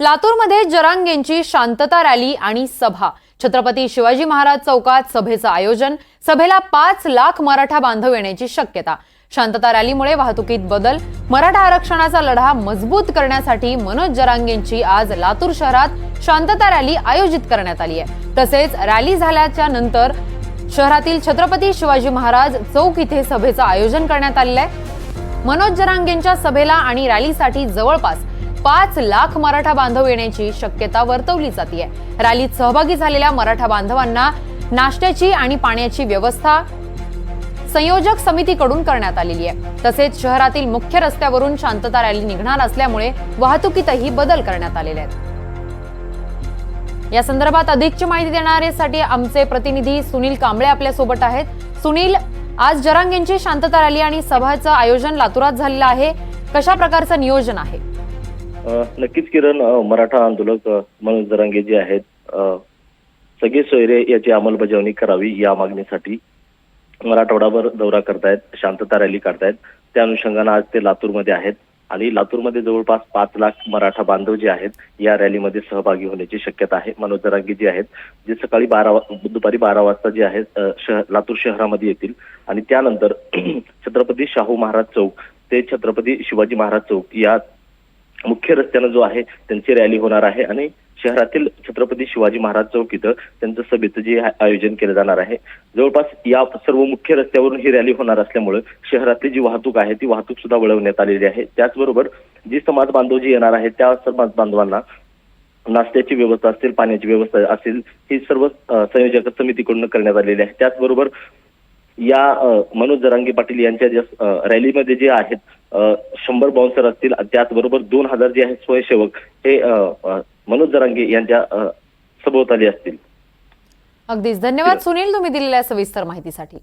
लातूरमध्ये जरांगेंची शांतता रॅली आणि सभा. छत्रपती शिवाजी महाराज चौकात सभेचं आयोजन. सभेला पाच लाख मराठा बांधव येण्याची शक्यता. शांतता रॅलीमुळे वाहतुकीत बदल. मराठा आरक्षणाचा लढा मजबूत करण्यासाठी मनोज जरांगेंची आज लातूर शहरात शांतता रॅली आयोजित करण्यात आली आहे. तसेच रॅली झाल्याच्यानंतर शहरातील छत्रपती शिवाजी महाराज चौक इथे सभेचं आयोजन करण्यात आलेलं आहे. मनोज जरांगेंच्या सभेला आणि रॅलीसाठी जवळपास पाच लाख मराठा बांधव येण्याची शक्यता वर्तवली जाते रॅलीत सहभागी झालेल्या मराठा बांधवांना नाश्त्याची आणि पाण्याची व्यवस्था संयोजक समितीकडून करण्यात आलेली आहे. तसेच शहरातील मुख्य रस्त्यावरून शांतता रॅली निघणार असल्यामुळे वाहतुकीतही बदल करण्यात आलेले आहेत. या संदर्भात अधिकची माहिती देणाऱ्यासाठी आमचे प्रतिनिधी सुनील कांबळे आपल्यासोबत आहेत. सुनील आज जरांगेंची शांतता रॅली आणि सभाचं आयोजन लातूरात झालेलं आहे. कशा प्रकारचं नियोजन आहे? नक्कीच किरण मराठा आंदोलक अ, मनोज जरांगे जे आहेत सगळे सोयरे याची अंमलबजावणी करावी या मागणीसाठी मराठवाडाभर दौरा करतायत शांतता रॅली काढतायत. त्या अनुषंगानं आज ते लातूरमध्ये आहेत आणि लातूरमध्ये जवळपास पाच लाख मराठा बांधव जे आहेत या रॅलीमध्ये सहभागी होण्याची शक्यता आहे. मनोज जरांगी जे आहेत जे सकाळी बारा वा- दुपारी बारा वाजता जे आहेत शह लातूर शहरामध्ये येतील आणि त्यानंतर छत्रपती शाहू महाराज चौक ते छत्रपती शिवाजी महाराज चौक या मुख्य रस्त्यानं जो आहे त्यांची रॅली होणार आहे आणि शहरातील छत्रपती शिवाजी महाराज चौक इथं त्यांचं सभेचं जे आयोजन केलं जाणार आहे. जवळपास या सर्व मुख्य रस्त्यावरून ही रॅली होणार असल्यामुळे शहरातली जी वाहतूक आहे ती वाहतूक सुद्धा वळवण्यात आलेली आहे. त्याचबरोबर जी समाज बांधव जी येणार आहेत त्या समाज बांधवांना नाश्त्याची व्यवस्था असेल पाण्याची व्यवस्था असेल ही सर्व संयोजक समितीकडून करण्यात आलेली आहे. त्याचबरोबर या मनोज जरांगे पाटील यांच्या ज्या रॅलीमध्ये जे आहेत शंभर बाउन्सर असतील त्याचबरोबर दोन हजार जे आहेत स्वयंसेवक हे मनोज जरांगे यांच्या सभोवताली असतील. अगदीच. धन्यवाद. सुनील तुम्ही दिलेल्या सविस्तर माहितीसाठी.